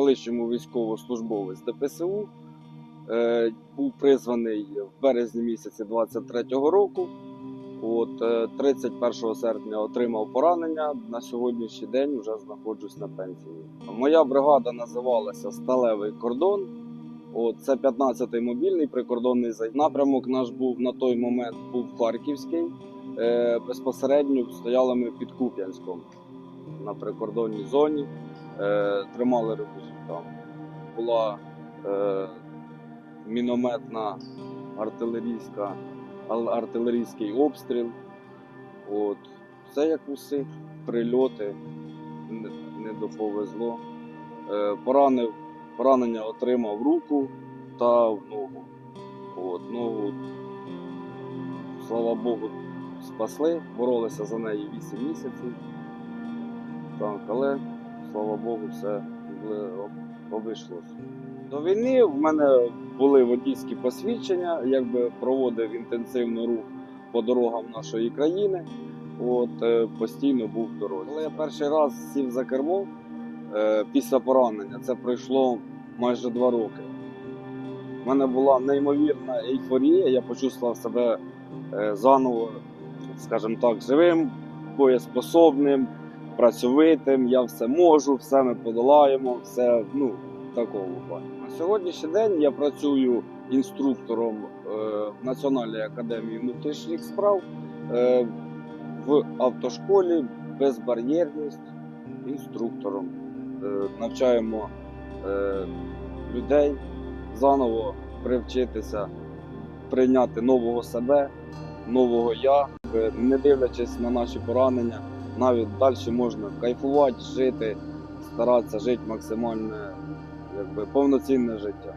колишньому військовослужбовець ДПСУ. Е, був призваний в березні місяці 23-го року. От, е, 31 серпня отримав поранення. На сьогоднішній день вже знаходжусь на пенсії. Моя бригада називалася Сталевий кордон. От, це 15-й мобільний прикордонний зай- напрямок. Наш був на той момент був Харківський. Е, безпосередньо стояли ми під Куп'янськом на прикордонній зоні. Е, тримали там. Була е, мінометна артилерійська, артилерійський обстріл. От. Все як у всіх, прильоти, не, не доповезло. Е, поранив, поранення отримав руку та в ногу. От, ногу, слава Богу, спасли, боролися за неї 8 місяців. Так, але, слава Богу, все обійшлося. До війни в мене були водійські посвідчення, якби проводив інтенсивний рух по дорогам нашої країни. От е, постійно був в дорозі. Коли я перший раз сів за кермо е, після поранення, це пройшло майже два роки. У мене була неймовірна ейфорія, я почувствував себе е, заново, скажімо так, живим, боєспособним, працьовитим. Я все можу, все ми подолаємо, все ну, в такому плані. На сьогоднішній день я працюю інструктором е, в Національній академії внутрішніх справ е, в автошколі безбар'єрність інструктором. Е, навчаємо е, людей заново привчитися прийняти нового себе, нового я, Е, не дивлячись на наші поранення, навіть далі можна кайфувати, жити, старатися жити максимально якби, повноцінне життя.